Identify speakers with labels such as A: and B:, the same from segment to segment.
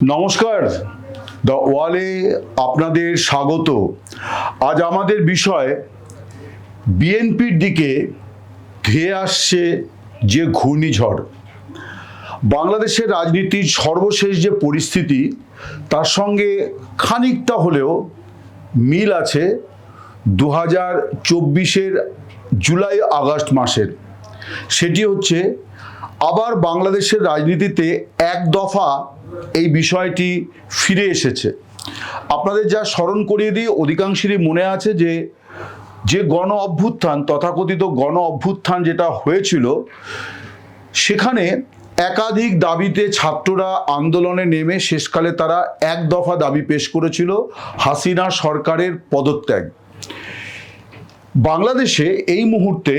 A: নমস্কার। দ্য ওয়ালে আপনাদের স্বাগত। আজ আমাদের বিষয় বিএনপির দিকে ধেয়ে আসছে যে ঘূর্ণিঝড়। বাংলাদেশের রাজনীতির সর্বশেষ যে পরিস্থিতি, তার সঙ্গে খানিকটা হলেও মিল আছে দু হাজার চব্বিশের জুলাই আগস্ট মাসের। সেটি হচ্ছে, আবার বাংলাদেশের রাজনীতিতে এক দফা এই বিষয়টি ফিরে এসেছে। আপনাদের যা স্মরণ করিয়ে দিই, অধিকাংশেরই মনে আছে যে যে গণ অভ্যুত্থান, তথাকথিত গণ অভ্যুত্থান যেটা হয়েছিল, সেখানে একাধিক দাবিতে ছাত্ররা আন্দোলনে নেমে শেষকালে তারা এক দফা দাবি পেশ করেছিল, হাসিনা সরকারের পদত্যাগ। বাংলাদেশে এই মুহূর্তে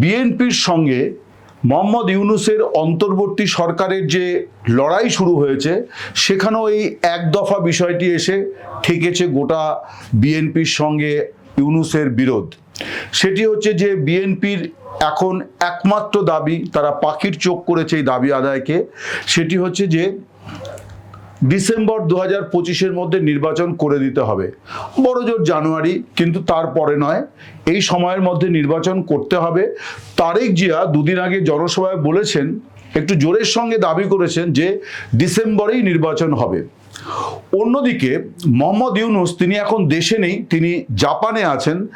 A: বিএনপির সঙ্গে মোহাম্মদ ইউনুসের অন্তর্বর্তী সরকারের যে লড়াই শুরু হয়েছে, সেখানেও এই এক দফা বিষয়টি এসে ঠেকেছে গোটা বিএনপির সঙ্গে ইউনুসের বিরোধ। সেটি হচ্ছে যে বিএনপির এখন একমাত্র দাবি, তারা পাখির চোখ করেছে এই দাবি আদায়কে, সেটি হচ্ছে যে ডিসেম্বর দু হাজার পঁচিশের মধ্যে নির্বাচন করে দিতে হবে। বড় জোর জানুয়ারি, কিন্তু তারপরে নয়। এই সময়ের মধ্যে নির্বাচন করতে হবে। তারেক জিয়া দুদিন আগে জনসভায় বলেছেন, একটু জোরের সঙ্গে দাবি করেছেন যে ডিসেম্বরেই নির্বাচন হবে। অন্যদিকে মোহাম্মদ ইউনুস, তিনি এখন দেশে নেই, তিনি জাপানে আছেন।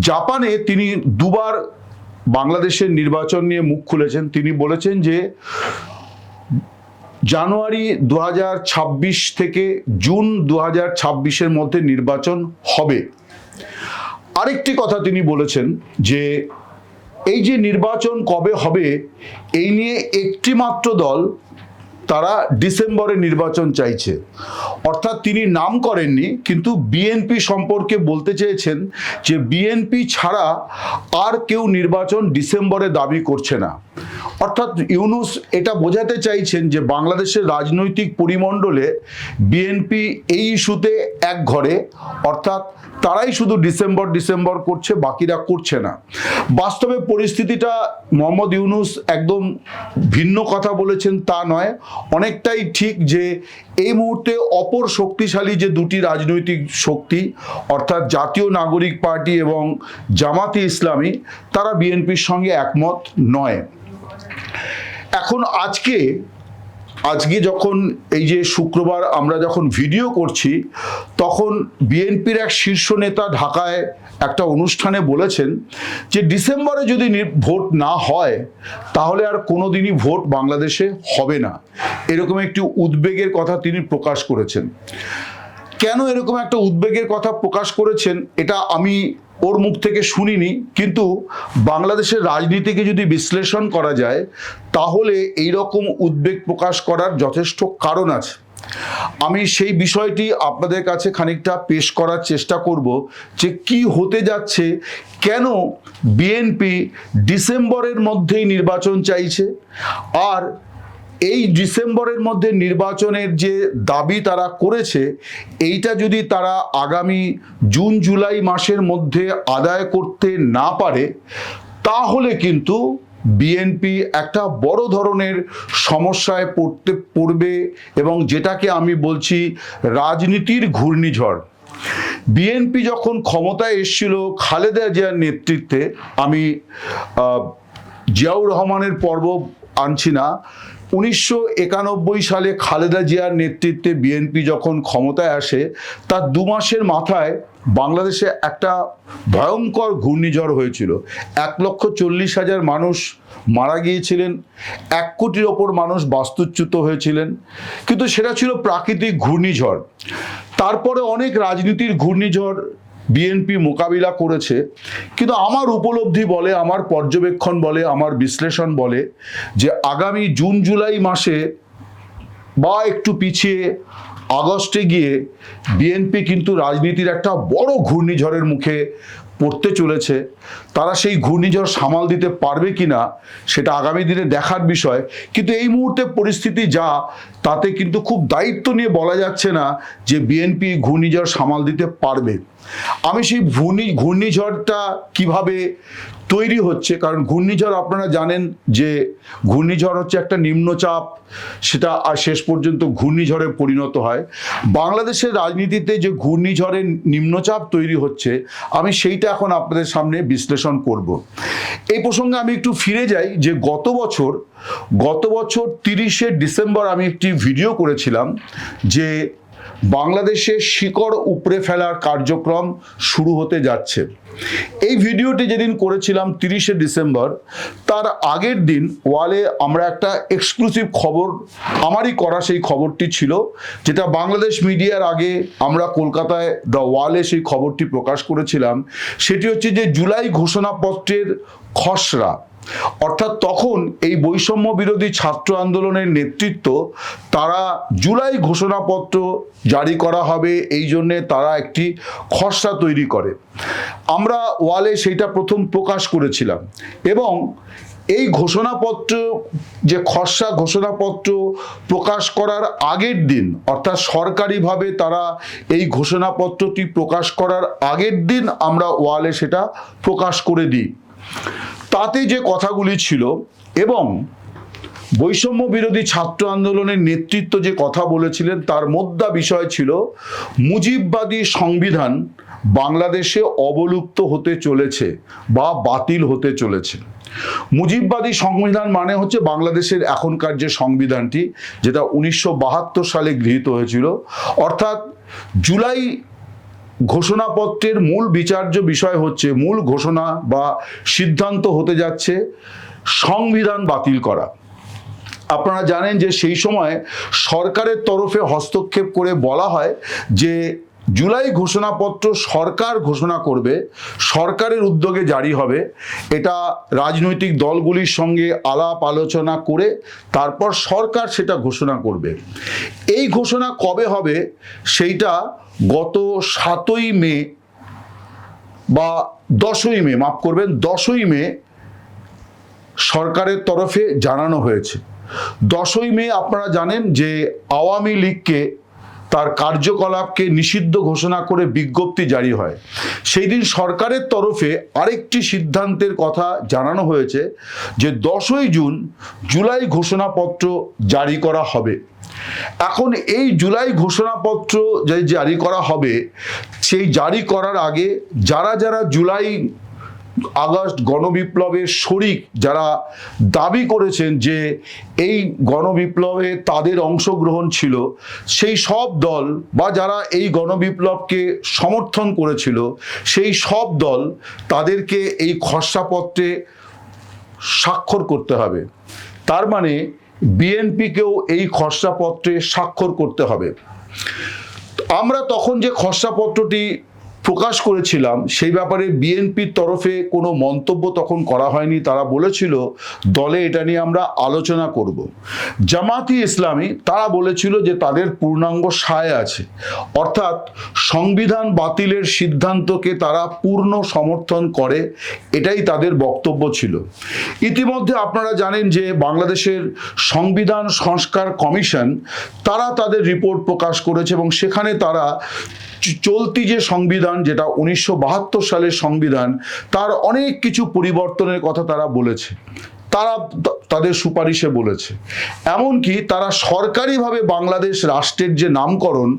A: জাপানে তিনি দুবার বাংলাদেশের নির্বাচন নিয়ে মুখ খুলেছেন। তিনি বলেছেন যে জানুয়ারি দু হাজার ছাব্বিশ থেকে জুন দু হাজার মধ্যে নির্বাচন হবে। আরেকটি কথা তিনি বলেছেন যে, এই যে নির্বাচন কবে হবে, এই নিয়ে একটি মাত্র দল তারা ডিসেম্বরে নির্বাচন চাইছে। অর্থাৎ তিনি নাম করেননি, কিন্তু বিএনপি সম্পর্কে বলতে চেয়েছেন যে বিএনপি ছাড়া আর কেউ নির্বাচন ডিসেম্বরে দাবি করছে না। অর্থাৎ ইউনুস এটা বোঝাতে চাইছেন যে বাংলাদেশের রাজনৈতিক পরিমণ্ডলে বিএনপি এই ইস্যুতে এক ঘরে, অর্থাৎ তারাই শুধু ডিসেম্বর ডিসেম্বর করছে, বাকিরা করছে না। বাস্তবে পরিস্থিতিটা মোহাম্মদ ইউনুস একদম ভিন্ন কথা বলেছেন তা নয় অনেকটাই ঠিক যে এই মুহূর্তে অপর শক্তিশালী যে দুটি রাজনৈতিক শক্তি, অর্থাৎ জাতীয় নাগরিক পার্টি এবং জামাতি ইসলামী, তারা বিএনপির সঙ্গে একমত নয়। এখন আজকে আজকে যখন এই যে শুক্রবার আমরা যখন ভিডিও করছি, তখন বিএনপির এক শীর্ষ নেতা ঢাকায় একটা অনুষ্ঠানে বলেছেন যে ডিসেম্বরে যদি ভোট না হয়, তাহলে আর কোনোদিনই ভোট বাংলাদেশে হবে না। এরকম একটি উদ্বেগের কথা তিনি প্রকাশ করেছেন। কেন এরকম একটা উদ্বেগের কথা প্রকাশ করেছেন, এটা আমি ওর মুখ থেকে শুনিনি, কিন্তু বাংলাদেশের রাজনীতিকে যদি বিশ্লেষণ করা যায়, তাহলে এই রকম উদ্বেগ প্রকাশ করার যথেষ্ট কারণ আছে। আমি সেই বিষয়টি আপনাদের কাছে খানিকটা পেশ করার চেষ্টা করব যে কি হতে যাচ্ছে, কেন বিএনপি ডিসেম্বরের মধ্যেই নির্বাচন চাইছে, আর এই ডিসেম্বরের মধ্যে নির্বাচনের যে দাবি তারা করেছে, এইটা যদি তারা আগামী জুন, জুলাই মাসের মধ্যে আদায় করতে না পারে, তাহলে কিন্তু বিএনপি একটা বড় ধরনের সমস্যায় পড়তে, পড়বে এবং যেটাকে আমি বলছি রাজনীতির ঘূর্ণিঝড়। বিএনপি যখন ক্ষমতায় এসেছিল খালেদা জিয়ার নেতৃত্বে, আমি জিয়াউর রহমানের পর্ব আনছি না উনিশশো একানব্বই সালে খালেদা জিয়ার নেতৃত্বে বিএনপি যখন ক্ষমতায় আসে, তার দু মাসের মাথায় বাংলাদেশে একটা ভয়ঙ্কর ঘূর্ণিঝড় হয়েছিল। এক লক্ষ চল্লিশ হাজার মানুষ মারা গিয়েছিলেন, এক কোটির ওপর মানুষ বাস্তুচ্যুত হয়েছিলেন, কিন্তু সেটা ছিল প্রাকৃতিক ঘূর্ণিঝড়। তারপরে অনেক রাজনীতির ঘূর্ণিঝড় বিএনপি মোকাবিলা করেছে, কিন্তু আমার উপলব্ধি বলে, আমার পর্যবেক্ষণ বলে, আমার বিশ্লেষণ বলে যে আগামী জুন, জুলাই মাসে বা একটু পিছিয়ে আগস্টে গিয়ে বিএনপি কিন্তু রাজনীতির একটা বড় ঘূর্ণিঝড়ের মুখে পড়তে চলেছে। তারা সেই ঘূর্ণিঝড় সামাল দিতে পারবে কি না সেটা আগামী দিনে দেখার বিষয়। কিন্তু এই মুহূর্তে পরিস্থিতি যা, তাতে কিন্তু খুব দায়িত্ব নিয়ে বলা যাচ্ছে না যে বিএনপি ঘূর্ণিঝড় সামাল দিতে পারবে। আমি সেই ঘূর্ণি, ঘূর্ণিঝড়টা কীভাবে তৈরি হচ্ছে? কারণ ঘূর্ণিঝড় আপনারা জানেন যে ঘূর্ণিঝড় হচ্ছে একটা নিম্নচাপ, সেটা আর শেষ পর্যন্ত ঘূর্ণিঝড়ে পরিণত হয়। বাংলাদেশের রাজনীতিতে যে ঘূর্ণিঝড়ের নিম্নচাপ তৈরি হচ্ছে, আমি সেইটা এখন আপনাদের সামনে বিশ্লেষণ করব। এই প্রসঙ্গে আমি একটু ফিরে যাই যে গত বছর গত বছর তিরিশে ডিসেম্বর আমি একটি ভিডিও করেছিলাম যে বাংলাদেশে শিকড় উপড়ে ফেলার কার্যক্রম শুরু হতে যাচ্ছে। এই ভিডিওটি যেদিন করেছিলাম তিরিশে ডিসেম্বর, তার আগের দিন ওয়ালে আমরা একটা এক্সক্লুসিভ খবর, আমারই করা সেই খবরটি ছিল, যেটা বাংলাদেশ মিডিয়ার আগে আমরা কলকাতায় দ্য ওয়ালে সেই খবরটি প্রকাশ করেছিলাম। সেটি হচ্ছে যে জুলাই ঘোষণাপত্রের খসড়া অর্থাৎ তখন এই বৈষম্য বিরোধী ছাত্র আন্দোলনের নেতৃত্ব তারা জুলাই ঘোষণাপত্র জারি করা হবে, এই জন্যে তারা একটি খসড়া তৈরি করে। আমরা ওয়ালে সেইটা প্রথম প্রকাশ করেছিলাম এবং এই ঘোষণাপত্র, যে খসড়া ঘোষণাপত্র প্রকাশ করার আগের দিন, অর্থাৎ সরকারিভাবে তারা এই ঘোষণাপত্রটি প্রকাশ করার আগের দিন আমরা ওয়ালে সেটা প্রকাশ করে দিই। তাতে যে কথাগুলি ছিল এবং বৈষম্য বিরোধী ছাত্র আন্দোলনের নেতৃত্ব যে কথা বলেছিলেন, তার মধ্যা বিষয় ছিল মুজিববাদী সংবিধান বাংলাদেশে অবলুপ্ত হতে চলেছে বা বাতিল হতে চলেছে। মুজিববাদী সংবিধান মানে হচ্ছে বাংলাদেশের এখনকার যে সংবিধানটি, যেটা উনিশশো বাহাত্তর সালে গৃহীত হয়েছিল। অর্থাৎ জুলাই ঘোষণাপত্রের মূল বিচার্য বিষয় হচ্ছে, মূল ঘোষণা বা সিদ্ধান্ত হতে যাচ্ছে সংবিধান বাতিল করা। আপনারা জানেন যে সেই সময় সরকারের তরফে হস্তক্ষেপ করে বলা হয় যে জুলাই ঘোষণাপত্র সরকার ঘোষণা করবে, সরকারের উদ্যোগে জারি হবে। এটা রাজনৈতিক দলগুলির সঙ্গে আলাপ আলোচনা করে, তারপর সরকার সেটা ঘোষণা করবে। এই ঘোষণা কবে হবে, সেইটা গত সাতই মে বা দশই মে, মাফ করবেন, দশই মে সরকারের তরফে জানানো হয়েছে। দশই মে আপনারা জানেন যে আওয়ামী লীগকে তার কার্যকলাপকে নিষিদ্ধ ঘোষণা করে বিজ্ঞপ্তি জারি হয়। সেই দিন সরকারের তরফে আরেকটি সিদ্ধান্তের কথা জানানো হয়েছে যে দশই জুন জুলাই ঘোষণাপত্র জারি করা হবে। এখন এই জুলাই ঘোষণাপত্র যে জারি করা হবে, সেই জারি করার আগে যারা যারা জুলাই আগস্ট গণবিপ্লবের শরিক যারা দাবি করেছেন যে এই গণবিপ্লবে তাদের অংশগ্রহণ ছিল, সেই সব দল বা যারা এই গণবিপ্লবকে সমর্থন করেছিল, সেই সব দল তাদেরকে এই খসড়াপত্রে স্বাক্ষর করতে হবে। তার মানে বিএনপিকেও এই খসড়াপত্রে স্বাক্ষর করতে হবে। আমরা তখন যে খসড়াপত্রটি প্রকাশ করেছিলাম, সেই ব্যাপারে বিএনপির তরফে কোনো মন্তব্য তখন করা হয়নি। তারা বলেছিল, দলে এটা নিয়ে আমরা আলোচনা করব। জামাতি ইসলামী, তারা বলেছিল যে তাদের পূর্ণাঙ্গ সায় আছে। অর্থাৎ সংবিধান বাতিলের সিদ্ধান্তকে তারা পূর্ণ সমর্থন করে, এটাই তাদের বক্তব্য ছিল। ইতিমধ্যে আপনারা জানেন যে বাংলাদেশের সংবিধান সংস্কার কমিশন, তারা তাদের রিপোর্ট প্রকাশ করেছে এবং সেখানে তারা চলতি যে সংবিধান, যেটা উনিশশো বাহাত্তর সালের সংবিধান, তার অনেক কিছু পরিবর্তনের কথা তারা বলেছে। তারা তাদের সুপারিশে বলেছে। এমনকি তারা সরকারিভাবে বাংলাদেশ রাষ্ট্রের যে নামকরণ,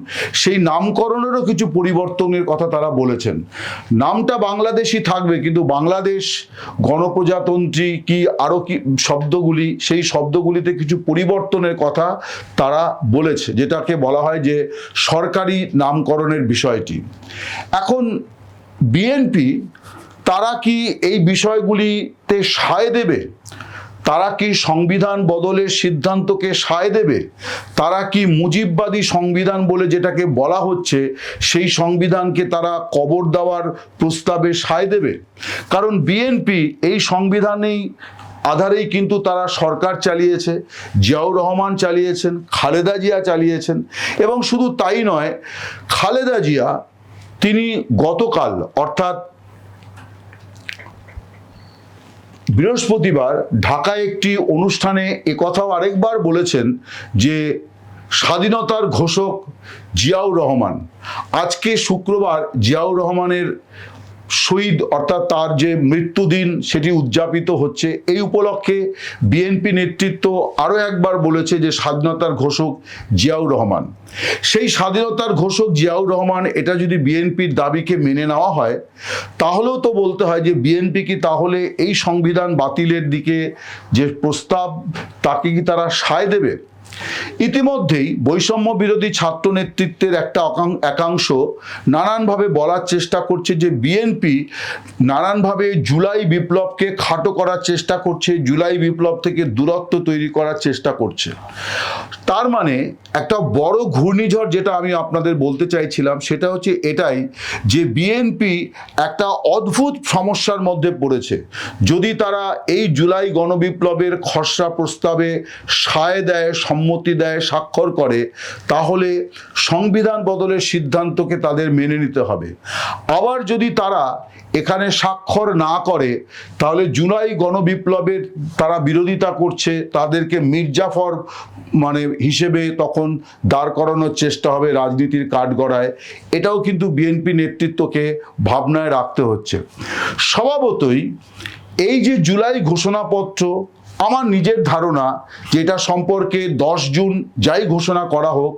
A: সেই নামকরণেরও কিছু পরিবর্তনের কথা তারা বলেছেন। নামটা বাংলাদেশই থাকবে, কিন্তু বাংলাদেশ গণপ্রজাতন্ত্রী কি আরও কি শব্দগুলি, সেই শব্দগুলিতে কিছু পরিবর্তনের কথা তারা বলেছে, যেটাকে বলা হয় যে সরকারি নামকরণের বিষয়টি। এখন বিএনপি তারা কি এই বিষয়গুলিতে সায় দেবে? তারা কি সংবিধান বদলের সিদ্ধান্তকে সায় দেবে? তারা কি মুজিববাদী সংবিধান বলে যেটাকে বলা হচ্ছে, সেই সংবিধানকে তারা কবর দেওয়ার প্রস্তাবে সায় দেবে? কারণ বিএনপি এই সংবিধানেই আধারেই কিন্তু তারা সরকার চালিয়েছে, জিয়াউর রহমান চালিয়েছেন, খালেদা জিয়া চালিয়েছেন এবং শুধু তাই নয়, খালেদা জিয়া, তিনি গতকাল অর্থাৎ বৃহস্পতিবার ঢাকায় একটি অনুষ্ঠানে একথাও আরেকবার বলেছেন যে স্বাধীনতার ঘোষক জিয়াউর রহমান। আজকে শুক্রবার জিয়াউর রহমানের শহীদ, অর্থাৎ তার যে মৃত্যুদিন সেটি উদযাপিত হচ্ছে। এই উপলক্ষে বিএনপি নেতৃত্ব আরও একবার বলেছে যে স্বাধীনতার ঘোষক জিয়াউর রহমান। সেই স্বাধীনতার ঘোষক জিয়াউর রহমান, এটা যদি বিএনপির দাবিকে মেনে নেওয়া হয়, তাহলেও তো বলতে হয় যে বিএনপি কি তাহলে এই সংবিধান বাতিলের দিকে যে প্রস্তাব, তাকে কি তারা সায় দেবে? ইতিমধ্যেই বৈষম্য বিরোধী ছাত্র নেতৃত্বের একটা একাংশ নানানভাবে বলার চেষ্টা করছে যে বিএনপি নানানভাবে জুলাই বিপ্লবকে খাটো করার চেষ্টা করছে, জুলাই বিপ্লব থেকে দূরত্ব তৈরি করার চেষ্টা করছে। তার মানে একটা বড় ঘূর্ণিঝড় যেটা আমি আপনাদের বলতে চাইছিলাম, সেটা হচ্ছে এটাই যে বিএনপি একটা অদ্ভুত সমস্যার মধ্যে পড়েছে। যদি তারা এই জুলাই গণবিপ্লবের খসড়া প্রস্তাবে সায় দেয় সম্মতি দেয়, স্বাক্ষর করে, তাহলে সংবিধান বদলের সিদ্ধান্তকে তাদের মেনে নিতে হবে। আবার যদি তারা এখানে স্বাক্ষর না করে, তাহলে জুলাই গণবিপ্লবের তারা বিরোধিতা করছে, তাদেরকে মির্জাফর মানে হিসেবে তখন দাঁড় করানোর চেষ্টা হবে রাজনীতির কাঠগড়ায়। এটাও কিন্তু বিএনপি নেতৃত্বকে ভাবনায় রাখতে হচ্ছে। স্বভাবতই এই যে জুলাই ঘোষণাপত্র আমার নিজের ধারণা যে এটা সম্পর্কে দশ জুন যাই ঘোষণা করা হোক,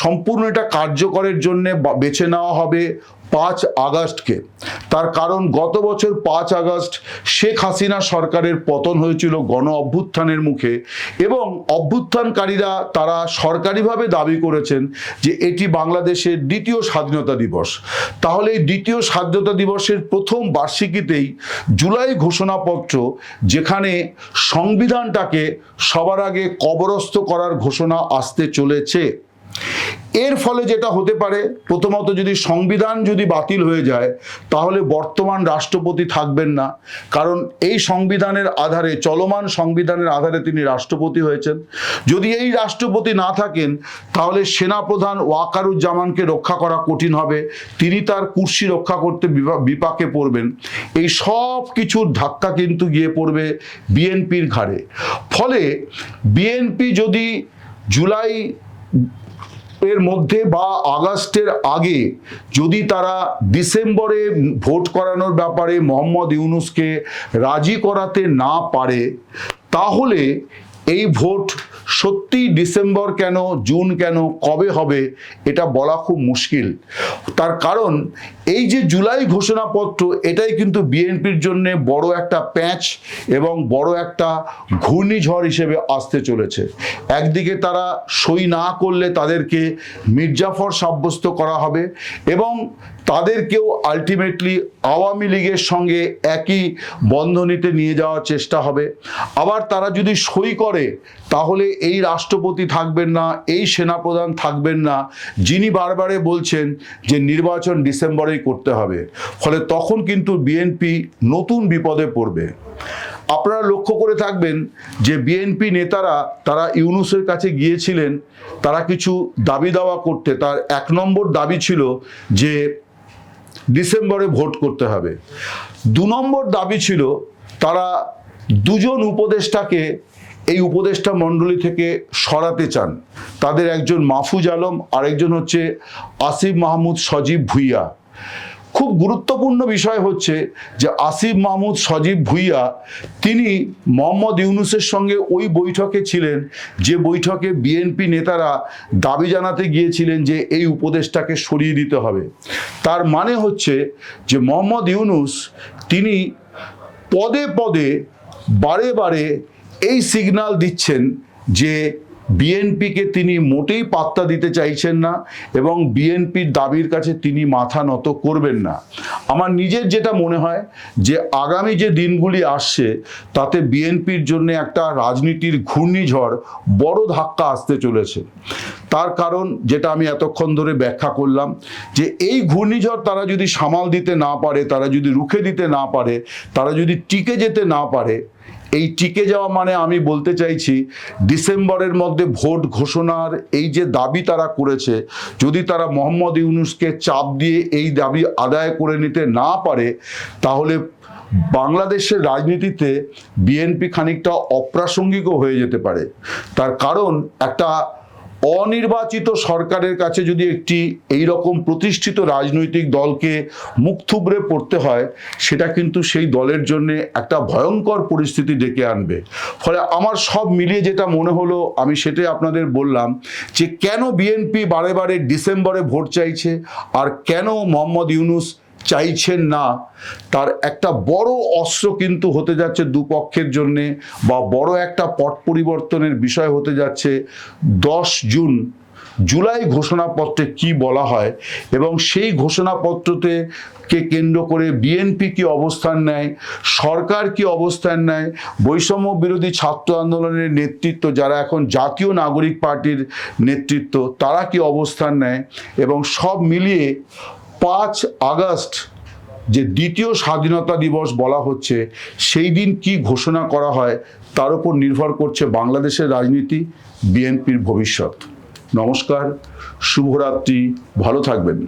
A: সম্পূর্ণ এটা কার্যকরের জন্য বেছে নেওয়া হবে পাঁচ আগস্টকে। তার কারণ গত বছর পাঁচ আগস্ট শেখ হাসিনা সরকারের পতন হয়েছিল গণ অভ্যুত্থানের মুখে এবং অভ্যুত্থানকারীরা তারা সরকারিভাবে দাবি করেছেন যে এটি বাংলাদেশের দ্বিতীয় স্বাধীনতা দিবস। তাহলে এই দ্বিতীয় স্বাধীনতা দিবসের প্রথম বার্ষিকীতেই জুলাই ঘোষণাপত্র যেখানে সংবিধানটাকে সবার আগে কবরস্থ করার ঘোষণা আসতে চলেছে। এর ফলে যেটা হতে পারে, প্রথমত যদি সংবিধান যদি বাতিল হয়ে যায়, তাহলে বর্তমান রাষ্ট্রপতি থাকবেন না। কারণ এই সংবিধানের আধারে, চলমান সংবিধানের আধারে তিনি রাষ্ট্রপতি হয়েছেন। যদি এই রাষ্ট্রপতি না থাকেন, তাহলে সেনাপ্রধান ওয়াকারুজ্জামানকে রক্ষা করা কঠিন হবে। তিনি তার কুর্সি রক্ষা করতে বিপা- বিপাকে পড়বেন। এই সব কিছুর ধাক্কা কিন্তু গিয়ে পড়বে বিএনপির ঘাড়ে। ফলে বিএনপি যদি জুলাই এর মধ্যে বা আগস্টের আগে যদি তারা ডিসেম্বরে ভোট করানোর ব্যাপারে মোহাম্মদ ইউনুসকে রাজি করাতে না পারে, তাহলে এই ভোট সত্যি ডিসেম্বর কেন, জুন কেন, কবে হবে, এটা বলা খুব মুশকিল। তার কারণ, এই যে জুলাই ঘোষণাপত্র, এটাই কিন্তু বিএনপির জন্য বড় একটা প্যাঁচ এবং বড় একটা ঘূর্ণিঝড় হিসেবে আসতে চলেছে। একদিকে তারা সই না করলে তাদেরকে মির্জাফর সাব্যস্ত করা হবে এবং তাদেরকেও আলটিমেটলি আওয়ামী লীগের সঙ্গে একই বন্ধনীতে নিয়ে যাওয়ার চেষ্টা হবে। আবার তারা যদি সই করে, তাহলে এই রাষ্ট্রপতি থাকবেন না, এই সেনাপ্রধান থাকবেন না, যিনি বারবারে বলছেন যে নির্বাচন ডিসেম্বরেই করতে হবে। ফলে তখন কিন্তু বিএনপি নতুন বিপদে পড়বে। আপনারা লক্ষ্য করে থাকবেন যে বিএনপি নেতারা, তারা ইউনুসের কাছে গিয়েছিলেন, তারা কিছু দাবি দাওয়া করতে। তার এক নম্বর দাবি ছিল যে ডিসেম্বরে ভোট করতে হবে। দু নম্বর দাবি ছিল তারা দুজন উপদেষ্টাকে এই উপদেষ্টা মণ্ডলী থেকে সরাতে চান। তাদের একজন মাহফুজ আলম, আরেকজন হচ্ছে আসিফ মাহমুদ সজীব ভুইয়া। খুব গুরুত্বপূর্ণ বিষয় হচ্ছে যে আসিফ মাহমুদ সজীব ভুইয়া, তিনি মোহাম্মদ ইউনুসের সঙ্গে ওই বৈঠকে ছিলেন যে বৈঠকে বিএনপি নেতারা দাবি জানাতে গিয়েছিলেন যে এই উপদেশটাকে সরিয়ে দিতে হবে। তার মানে হচ্ছে যে মোহাম্মদ ইউনুস, তিনি পদে পদে বারে বারে এই সিগন্যাল দিচ্ছেন যে বিএনপিকে তিনি মোটেই পাত্তা দিতে চাইছেন না এবং বিএনপির দাবির কাছে তিনি মাথা নত করবেন না। আমার নিজের যেটা মনে হয় যে, আগামী যে দিনগুলি আসছে, তাতে বিএনপির জন্য একটা রাজনীতির ঘূর্ণিঝড় বড় ধাক্কা আসতে চলেছে। তার কারণ যেটা আমি এতক্ষণ ধরে ব্যাখ্যা করলাম, যে এই ঘূর্ণিঝড় তারা যদি সামাল দিতে না পারে, তারা যদি রুখে দিতে না পারে, তারা যদি টিকে যেতে না পারে এই টিকে যাওয়া মানে আমি বলতে চাইছি ডিসেম্বরের মধ্যে ভোট ঘোষণার এই যে দাবি তারা করেছে, যদি তারা মোহাম্মদ ইউনুসকে চাপ দিয়ে এই দাবি আদায় করে নিতে না পারে, তাহলে বাংলাদেশের রাজনীতিতে বিএনপি খানিকটা অপ্রাসঙ্গিকও হয়ে যেতে পারে। তার কারণ একটা অনির্বাচিত সরকারের কাছে যদি একটি এই রকম প্রতিষ্ঠিত রাজনৈতিক দলকে মুখ থুবড়ে পড়তে হয়, সেটা কিন্তু সেই দলের জন্য একটা ভয়ঙ্কর পরিস্থিতি ডেকে আনবে। ফলে আমার সব মিলিয়ে যেটা মনে হলো, আমি সেটাই আপনাদের বললাম যে কেন বিএনপি বারে বারে ডিসেম্বরে ভোট চাইছে আর কেন মোহাম্মদ ইউনুস চাইছেন না, তার একটা বড় অস্ত্র কিন্তু হতে যাচ্ছে দুপক্ষের জন্যে বা বড় একটা পট পরিবর্তনের বিষয় হতে যাচ্ছে দশ জুন, জুলাই ঘোষণাপত্রে কি বলা হয় এবং সেই ঘোষণাপত্রতে কে কেন্দ্র করে বিএনপি কি অবস্থান নেয়, সরকার কি অবস্থান নেয়, বৈষম্য বিরোধী ছাত্র আন্দোলনের নেতৃত্ব, যারা এখন জাতীয় নাগরিক পার্টির নেতৃত্ব, তারা কি অবস্থান নেয় এবং সব মিলিয়ে পাঁচ আগস্ট যে দ্বিতীয় স্বাধীনতা দিবস বলা হচ্ছে, সেই দিন কি ঘোষণা করা হয় তার উপর নির্ভর করছে বাংলাদেশের রাজনীতি, বিএনপির ভবিষ্যৎ। নমস্কার, শুভরাত্রি, ভালো থাকবেন।